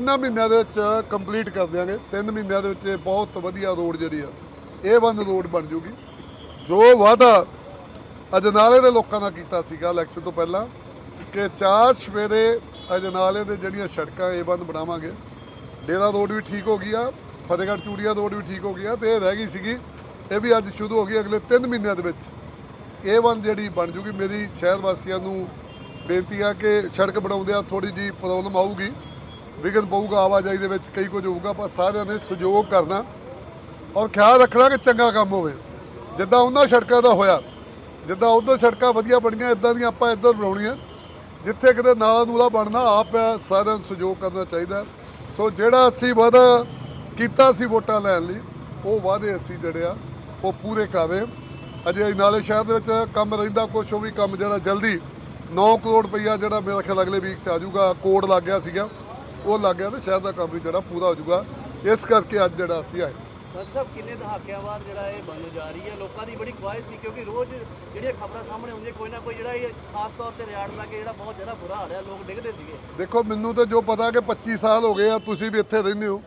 ਤਿੰਨਾਂ ਮਹੀਨਿਆਂ ਦੇ ਵਿੱਚ ਕੰਪਲੀਟ ਕਰ ਦਿਆਂਗੇ। ਤਿੰਨ ਮਹੀਨਿਆਂ ਦੇ ਵਿੱਚ ਇਹ ਬਹੁਤ ਵਧੀਆ ਰੋਡ ਜਿਹੜੀ ਆ, ਇਹ ਵਨ ਰੋਡ ਬਣ ਜੂਗੀ। ਜੋ ਵਾਅਦਾ ਅਜਨਾਲੇ ਦੇ ਲੋਕਾਂ ਨਾਲ ਕੀਤਾ ਸੀਗਾ ਇਲੈਕਸ਼ਨ ਤੋਂ ਪਹਿਲਾਂ ਕਿ ਚਾਰ ਸਵੇਰੇ ਅਜਨਾਲੇ ਦੇ ਜਿਹੜੀਆਂ ਸੜਕਾਂ ਇਹ ਬੰਦ ਬਣਾਵਾਂਗੇ, ਡੇਰਾ ਰੋਡ ਵੀ ਠੀਕ ਹੋ ਗਈ ਆ ਫਤਿਹਗੜ੍ਹ ਚੂੜੀਆ ਰੋਡ ਵੀ ਠੀਕ ਹੋ ਗਈ ਆ ਤੇ ਇਹ ਰਹਿ ਗਈ ਸੀਗੀ। ਇਹ ਵੀ ਅੱਜ ਸ਼ੁਰੂ ਹੋ ਗਈ ਅਗਲੇ 3 ਮਹੀਨਿਆਂ ਦੇ ਵਿੱਚ। ਇਹ ਵਨ ਜਿਹੜੀ ਬਣ ਜੂਗੀ, ਮੇਰੀ ਸ਼ਹਿਰ ਵਾਸੀਆਂ ਨੂੰ ਬੇਨਤੀ ਆ ਕਿ ਸੜਕ ਬਣਾਉਂਦਿਆਂ ਥੋੜੀ ਜੀ ਪ੍ਰੋਬਲਮ ਆਊਗੀ। ਵਿਘਨ ਪਊਗਾ ਆਵਾਜਾਈ ਦੇ ਵਿੱਚ, ਕਈ ਕੁਝ ਹੋਊਗਾ ਪਰ ਸਾਰਿਆਂ ਨੇ ਸਹਿਯੋਗ ਕਰਨਾ। ਔਰ ਖਿਆਲ ਰੱਖਣਾ ਕਿ ਚੰਗਾ ਕੰਮ ਹੋਵੇ। ਜਿੱਦਾਂ ਉਹਨਾਂ ਸੜਕਾਂ ਦਾ ਹੋਇਆ, ਜਿੱਦਾਂ ਉਧਰ ਸੜਕਾਂ ਵਧੀਆ ਬਣੀਆਂ ਇਦਾਂ ਦੀਆਂ ਆਪਾਂ ਇੱਧਰ ਬਣਾਉਣੀਆਂ। ਜਿੱਥੇ ਕਿਤੇ ਨਾਲਾ ਨੂਲਾ ਬਣਨਾ, ਆਪ ਸਾਰਿਆਂ ਨੂੰ ਸਹਿਯੋਗ ਕਰਨਾ ਚਾਹੀਦਾ। ਸੋ ਜਿਹੜਾ ਅਸੀਂ ਵਾਅਦਾ ਕੀਤਾ ਸੀ ਵੋਟਾਂ ਲੈਣ ਲਈ, ਉਹ ਵਾਅਦੇ ਅਸੀਂ ਜਿਹੜੇ ਆ, ਉਹ ਪੂਰੇ ਕਰ ਰਹੇ ਅਜੇ ਨਾਲੇ ਸ਼ਹਿਰ ਦੇ ਵਿੱਚ ਕੰਮ ਰਹਿੰਦਾ, ਕੁਛ ਉਹ ਵੀ ਕੰਮ ਜਿਹੜਾ ਜਲਦੀ 9 ਕਰੋੜ ਰੁਪਈਆ ਜਿਹੜਾ ਮੇਰਾ ਖਿਆਲ ਅਗਲੇ ਵੀਕ ਚ ਆ ਜਾਊਗਾ, ਕੋਡ ਲੱਗ ਗਿਆ ਸੀਗਾ। ਉਹ ਲੱਗ ਗਿਆ ਤੇ ਸ਼ਹਿਰ ਦਾ ਕੰਮ ਵੀ ਜਿਹੜਾ ਪੂਰਾ ਹੋ ਜਾਊਗਾ। ਇਸ ਕਰਕੇ ਅੱਜ ਜਿਹੜਾ ਅਸੀਂ ਆਏ। ਡਾਕਟਰ ਸਾਹਿਬ ਕਿੰਨੇ ਦਹਾਕਿਆਂ ਬਾਅਦ ਜਿਹੜਾ ਇਹ ਬਣਨ ਜਾ ਰਹੀ ਹੈ? ਲੋਕਾਂ ਦੀ ਬੜੀ ਖੁਆਇਸ਼ ਸੀ ਕਿਉਂਕਿ ਰੋਜ਼ ਜਿਹੜੀਆਂ ਖਬਰਾਂ ਸਾਹਮਣੇ ਆਉਂਦੀਆਂ ਕੋਈ ਨਾ ਕੋਈ ਜਿਹੜਾ ਇਹ ਖਾਸ ਤੌਰ ਤੇ ਰਿਆੜ ਲਾ ਕੇ ਜਿਹੜਾ ਬਹੁਤ ਜ਼ਿਆਦਾ ਬੁਰਾ ਹਾਲ ਹੈ ਲੋਕ ਡਿੱਗਦੇ ਸੀਗੇ। ਦੇਖੋ ਮੈਨੂੰ ਤਾਂ ਜੋ ਪਤਾ ਕਿ 25 ਸਾਲ ਹੋ ਗਏ ਆ ਤੁਸੀਂ ਵੀ ਇੱਥੇ ਰਹਿੰਦੇ ਹੋ।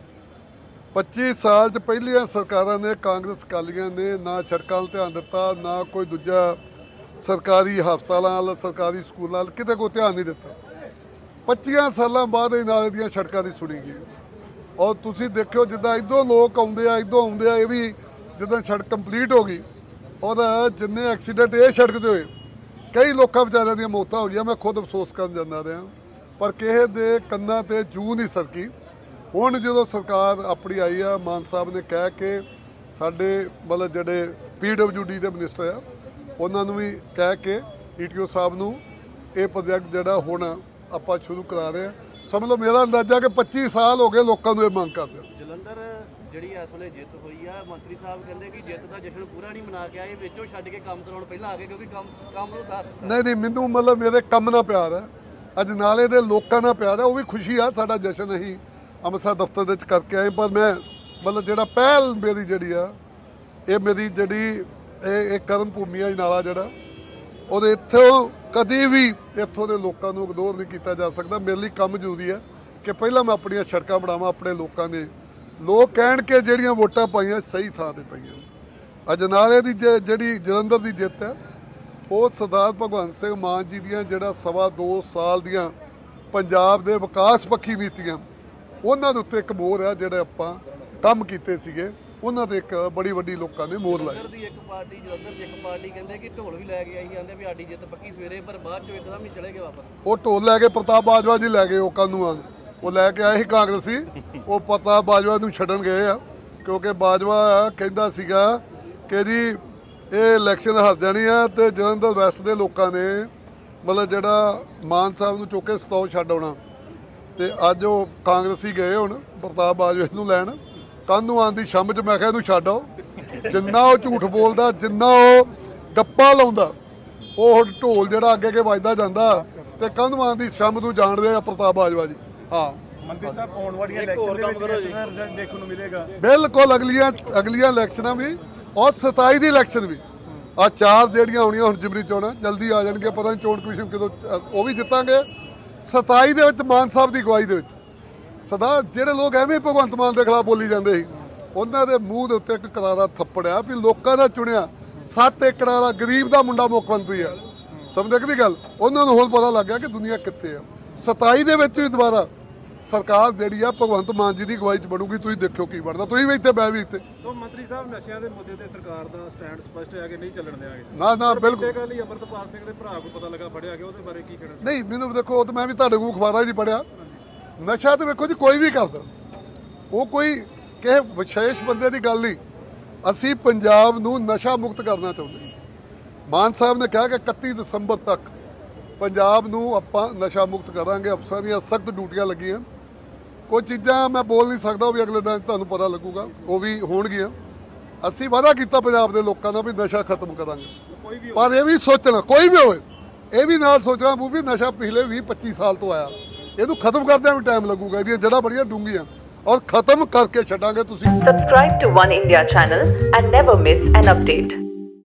25 ਸਾਲ ਚ ਪਹਿਲੀਆਂ ਸਰਕਾਰਾਂ ਨੇ ਕਾਂਗਰਸ ਅਕਾਲੀਆਂ ਨੇ ਨਾ ਸੜਕਾਂ 'ਤੇ ਧਿਆਨ ਦਿੱਤਾ ਨਾ ਕੋਈ ਦੂਜਾ ਸਰਕਾਰੀ ਹਸਪਤਾਲਾਂ ਵੱਲ ਸਰਕਾਰੀ ਸਕੂਲਾਂ ਵੱਲ ਕਿਤੇ ਕੋਈ ਧਿਆਨ ਨਹੀਂ ਦਿੱਤਾ। 25 ਸਾਲਾਂ ਬਾਅਦ ਇਹ ਨਾਲੇ ਦੀਆਂ ਸੜਕਾਂ ਦੀ ਸੁਣੀ ਗਈ ਔਰ ਤੁਸੀਂ ਦੇਖਿਓ ਜਿੱਦਾਂ ਇਦੋਂ ਲੋਕ ਆਉਂਦੇ ਆ ਇਦੋਂ ਆਉਂਦੇ ਆ, ਇਹ ਵੀ ਜਿੱਦਾਂ ਸੜਕ ਕੰਪਲੀਟ ਹੋ ਗਈ। ਉਹਦਾ ਜਿੰਨੇ ਐਕਸੀਡੈਂਟ ਇਹ ਸੜਕ ਤੇ ਹੋਏ, ਕਈ ਲੋਕਾਂ ਵਿਚਾਰਿਆਂ ਦੀਆਂ ਮੌਤਾਂ ਹੋ ਗਈਆਂ। ਮੈਂ ਖੁਦ ਅਫਸੋਸ ਕਰਨ ਜਾਂਦਾ ਰਿਹਾ। ਪਰ ਕਿਸੇ ਦੇ ਕੰਨਾਂ ਤੇ ਜੂ ਨਹੀਂ ਸਰਕੀ। ਹੁਣ ਜਦੋਂ ਸਰਕਾਰ ਆਪਣੀ ਆਈ ਆ, ਮਾਨ ਸਾਹਿਬ ਨੇ ਕਹਿ ਕੇ ਸਾਡੇ ਮਤਲਬ ਜਿਹੜੇ ਪੀਡਬਲਯੂਡੀ ਦੇ ਮਿਨਿਸਟਰ ਆ, ਉਹਨਾਂ ਨੂੰ ਵੀ ਕਹਿ ਕੇ ਈਟੀਓ ਸਾਹਿਬ ਨੂੰ ਇਹ ਪ੍ਰੋਜੈਕਟ ਜਿਹੜਾ ਹੁਣ ਆਪਾਂ ਸ਼ੁਰੂ ਕਰਾ ਰਹੇ ਆ ਸਮਝ ਲਓ ਮੇਰਾ ਅੰਦਾਜ਼ਾ ਕਿ 25 ਸਾਲ ਹੋ ਗਏ ਲੋਕਾਂ ਨੂੰ ਇਹ ਮੰਗ ਕਰਦੇ। ਜਲੰਧਰ ਜਿਹੜੀ ਇਸ ਵੇਲੇ ਜਿੱਤ ਹੋਈ ਆ ਮੰਤਰੀ ਸਾਹਿਬ ਕਹਿੰਦੇ ਕਿ ਜਿੱਤ ਦਾ ਜਸ਼ਨ ਪੂਰਾ ਨਹੀਂ ਮਨਾ ਕੇ ਆਏ ਵਿੱਚੋਂ ਛੱਡ ਕੇ ਕੰਮ ਕਰਾਉਣ ਪਹਿਲਾਂ ਆ ਗਏ ਕਿਉਂਕਿ ਕੰਮ ਕੰਮ ਨੂੰ ਦੱਸ ਨਹੀਂ ਨਹੀਂ ਮੈਨੂੰ ਮਤਲਬ ਮੇਰੇ ਕੰਮ ਨਾਲ ਪਿਆਰ ਹੈ ਅੱਜ ਨਾਲੇ ਦੇ ਲੋਕਾਂ ਨਾਲ ਪਿਆਰ ਹੈ ਉਹ ਵੀ ਖੁਸ਼ੀ ਆ ਸਾਡਾ ਜਸ਼ਨ ਅਸੀਂ ਅੰਮ੍ਰਿਤਸਰ ਦਫ਼ਤਰ ਦੇ ਵਿੱਚ ਕਰਕੇ ਆਏ ਪਰ ਮੈਂ ਮਤਲਬ ਜਿਹੜਾ ਪਹਿਲ ਮੇਰੀ ਜਿਹੜੀ ਆ ਇਹ ਮੇਰੀ ਜਿਹੜੀ ਇਹ ਇਹ ਕਰਮ ਭੂਮੀ ਆ ਨਾਲਾ ਜਿਹੜਾ ਉਹਦੇ ਇੱਥੋਂ ਕਦੇ ਵੀ ਇੱਥੋਂ ਦੇ ਲੋਕਾਂ ਨੂੰ ਇਗਨੋਰ ਨਹੀਂ ਕੀਤਾ ਜਾ ਸਕਦਾ। ਮੇਰੇ ਲਈ ਕੰਮ ਜ਼ਰੂਰੀ ਹੈ ਕਿ ਪਹਿਲਾਂ ਮੈਂ ਆਪਣੀਆਂ ਸੜਕਾਂ ਬਣਾਵਾਂ ਆਪਣੇ ਲੋਕਾਂ ਦੇ। ਲੋਕ ਕਹਿਣ ਕਿ ਜਿਹੜੀਆਂ ਵੋਟਾਂ ਪਾਈਆਂ ਸਹੀ ਥਾਂ ਤੇ ਪਈਆਂ। ਅਜਨਾਲੇ ਦੀ ਜਿਹੜੀ ਜਲੰਧਰ ਦੀ ਜਿੱਤ ਹੈ, ਉਹ ਸਰਦਾਰ ਭਗਵੰਤ ਸਿੰਘ ਮਾਨ ਜੀ ਦੀਆਂ ਜਿਹੜਾ ਸਵਾ ਦੋ ਸਾਲ ਦੀਆਂ ਪੰਜਾਬ ਦੇ ਵਿਕਾਸ ਪੱਖੀ ਨੀਤੀਆਂ, ਉਹਨਾਂ ਦੇ ਉੱਤੇ ਇੱਕ ਮੋਹਰ ਆ ਜਿਹੜੇ ਆਪਾਂ ਕੰਮ ਕੀਤੇ ਸੀਗੇ। ਉਹਨਾਂ ਤੇ ਇੱਕ ਬੜੀ ਵੱਡੀ ਲੋਕਾਂ ਨੇ ਮੋਹਰ ਲਾਈ। ਜਲੰਧਰ ਦੀ ਇੱਕ ਪਾਰਟੀ ਜਲੰਧਰ ਦੀ ਇੱਕ ਪਾਰਟੀ ਕਹਿੰਦੇ ਕਿ ਢੋਲ ਵੀ ਲੈ ਕੇ ਆਈ ਜਾਂਦੇ ਵੀ ਸਾਡੀ ਜਿੱਤ ਪੱਕੀ ਸਵੇਰੇ ਪਰ ਬਾਅਦ ਚੋਂ ਇੱਕਦਮ ਹੀ ਚਲੇ ਗਏ ਵਾਪਸ। ਉਹ ਢੋਲ ਲੈ ਕੇ ਪ੍ਰਤਾਪ ਬਾਜਵਾ ਜੀ ਲੈ ਗਏ ਉਹ ਕਾਨੂੰ ਆ ਉਹ ਲੈ ਕੇ ਆਏ ਸੀ ਕਾਂਗਰਸੀ। ਉਹ ਪ੍ਰਤਾਪ ਬਾਜਵਾ ਨੂੰ ਛੱਡਣ ਗਏ ਆ ਕਿਉਂਕਿ ਬਾਜਵਾ ਕਹਿੰਦਾ ਸੀਗਾ ਕਿ ਜੀ ਇਹ ਇਲੈਕਸ਼ਨ ਹਾਰ ਜਾਣੀ ਆ ਤੇ ਜਲੰਧਰ ਵੈਸਟ ਦੇ ਲੋਕਾਂ ਨੇ ਮਤਲਬ ਜਿਹੜਾ ਮਾਨ ਸਾਹਿਬ ਨੂੰ ਚੁੱਕ ਕੇ ਸਤੌ ਛੱਡ ਆਉਣਾ। ਤੇ ਅੱਜ ਉਹ ਕਾਂਗਰਸੀ ਗਏ ਹੁਣ ਪ੍ਰਤਾਪ ਬਾਜਵਾ ਨੂੰ ਲੈਣ। ਕੱਲ੍ਹ ਨੂੰ ਆਂਦੀ ਸ਼ੰਮ ਚ ਮੈਂ ਕਿਹਾ ਇਹਨੂੰ ਛੱਡ ਆਓ। ਜਿੰਨਾ ਉਹ ਝੂਠ ਬੋਲਦਾ ਜਿੰਨਾ ਉਹ ਗੱਪਾ ਲਾਉਂਦਾ ਉਹ ਢੋਲ ਜਿਹੜਾ ਅੱਗੇ ਅੱਗੇ ਵੱਜਦਾ ਜਾਂਦਾ ਤੇ ਕੰਧਵਾਂ ਦੀ ਸ਼ੰਮ ਨੂੰ ਜਾਣਦੇ ਆ ਪ੍ਰਤਾਪ ਬਾਜਵਾ ਜੀ। ਹਾਂ। ਮੰਤਰੀ ਸਾਹਿਬ ਆਉਣ ਵਾਲੀਆਂ ਇਲੈਕਸ਼ਨ ਦੇ ਵਿੱਚ ਰਿਜ਼ਲਟ ਦੇਖਣ ਨੂੰ ਮਿਲੇਗਾ। ਬਿਲਕੁਲ ਅਗਲੀਆਂ ਅਗਲੀਆਂ ਇਲੈਕਸ਼ਨਾਂ ਵੀ ਔਰ 27 ਦੀ ਇਲੈਕਸ਼ਨ ਵੀ। ਆ ਚਾਰ ਜਿਹੜੀਆਂ ਹੋਣੀਆਂ ਹੁਣ ਜਿਮਨੀ ਚੋਣਾਂ ਜਲਦੀ ਆ ਜਾਣਗੇ ਪਤਾ ਨਹੀਂ ਚੋਣ ਕਮਿਸ਼ਨ ਕਦੋਂ ਉਹ ਵੀ ਜਿੱਤਾਂਗੇ। 27 ਦੇ ਵਿੱਚ ਮਾਨ ਸਾਹਿਬ ਦੀ ਅਗਵਾਈ ਦੇ ਵਿੱਚ। ਸਦਾ ਜਿਹੜੇ ਲੋਕ ਐਵੇਂ ਭਗਵੰਤ ਮਾਨ ਦੇ ਖਿਲਾਫ ਬੋਲੀ ਜਾਂਦੇ ਸੀ ਉਹਨਾਂ ਦੇ ਮੂੰਹ ਦੇ ਉੱਤੇ ਇੱਕ ਕਰਾਰਾ ਥੱਪੜਿਆ ਵੀ ਲੋਕਾਂ ਦਾ ਚੁਣਿਆ। 7 ਏਕੜ ਵਾਲਾ ਗਰੀਬ ਦਾ ਮੁੰਡਾ ਮੁੱਖ ਮੰਤਰੀ ਆ। ਸਮਝਦੇ ਕਿ ਨਹੀਂ ਗੱਲ? ਉਹਨਾਂ ਨੂੰ ਹੁਣ ਪਤਾ ਲੱਗ ਗਿਆ ਕਿ ਦੁਨੀਆ ਕਿੱਥੇ ਆ। 27 ਦੇ ਵਿੱਚ ਵੀ ਦੁਬਾਰਾ ਸਰਕਾਰ ਜਿਹੜੀ ਆ ਭਗਵੰਤ ਮਾਨ ਜੀ ਦੀ ਅਗਵਾਈ 'ਚ ਬਣੂਗੀ ਤੁਸੀਂ ਦੇਖਿਓ ਕੀ ਬਣਦਾ। ਤੁਸੀਂ ਵੀ ਇੱਥੇ ਮੈਂ ਵੀ ਇੱਥੇ। ਸੋ ਮੰਤਰੀ ਸਾਹਿਬ ਨਸ਼ਿਆਂ ਦੇ ਮੁੱਦੇ ਤੇ ਸਰਕਾਰ ਦਾ ਸਟੈਂਡ ਸਪਸ਼ਟ ਹੈ ਕਿ ਨਹੀਂ ਚੱਲਣ ਦੇਵਾਂਗੇ ਨਾ ਨਾ ਬਿਲਕੁਲ। ਇਹ ਗੱਲ ਹੀ ਅਮਰਤਪਾਲ ਸਿੰਘ ਦੇ ਭਰਾ ਕੋਲ ਪਤਾ ਲੱਗਾ ਫੜਿਆ ਗਿਆ ਉਹਦੇ ਬਾਰੇ ਕੀ ਕਹਿਣਾ ਨਹੀਂ ਮੈਨੂੰ ਦੇਖੋ ਉਹ ਤਾਂ ਮੈਂ ਵੀ ਤੁਹਾਡੇ ਕੋਲ 'ਚ ਹੀ ਪੜਿਆ ਨਸ਼ਾ ਤੇ ਵੇਖੋ ਜੀ ਕੋਈ ਵੀ ਕਰਦਾ। ਉਹ ਕੋਈ ਕਿਸੇ ਵਿਸ਼ੇਸ਼ ਬੰਦੇ ਦੀ ਗੱਲ ਨਹੀਂ। ਅਸੀਂ ਪੰਜਾਬ ਨੂੰ ਨਸ਼ਾ ਮੁਕਤ ਕਰਨਾ ਚਾਹੁੰਦੇ ਹਾਂ। ਮਾਨ ਸਾਹਿਬ ਨੇ ਕਿਹਾ ਕਿ 31 ਦਸੰਬਰ ਤੱਕ ਪੰਜਾਬ ਨੂੰ ਆਪਾਂ ਨਸ਼ਾ ਮੁਕਤ ਕਰਾਂਗੇ। ਅਫਸਰਾਂ ਦੀਆਂ ਸਖਤ ਡਿਊਟੀਆਂ ਲੱਗੀਆਂ। ਕੋਈ ਚੀਜ਼ਾਂ ਮੈਂ ਬੋਲ ਨਹੀਂ ਸਕਦਾ ਉਹ ਵੀ ਅਗਲੇ ਦਿਨ ਤੁਹਾਨੂੰ ਪਤਾ ਲੱਗੂਗਾ। ਉਹ ਵੀ ਹੋਣਗੀਆਂ। ਅਸੀਂ ਵਾਅਦਾ ਕੀਤਾ ਪੰਜਾਬ ਦੇ ਲੋਕਾਂ ਦਾ ਵੀ ਨਸ਼ਾ ਖਤਮ ਕਰਾਂਗੇ। ਪਰ ਇਹ ਵੀ ਸੋਚਣਾ ਕੋਈ ਵੀ ਹੋਵੇ ਇਹ ਵੀ ਨਾਲ ਸੋਚਣਾ ਪਊ ਵੀ ਨਸ਼ਾ ਪਿਛਲੇ 20 25 ਸਾਲ ਤੋਂ ਆਇਆ। ਇਹਨੂੰ ਖਤਮ ਕਰਦਿਆਂ ਵੀ ਟਾਈਮ ਲੱਗੂਗਾ ਇਹਦੀਆਂ ਜੜ੍ਹਾਂ ਬੜੀਆਂ ਡੂੰਘੀਆਂ ਔਰ ਖਤਮ ਕਰਕੇ ਛੱਡਾਂਗੇ ਤੁਸੀਂ Subscribe to One India channel and never miss an update.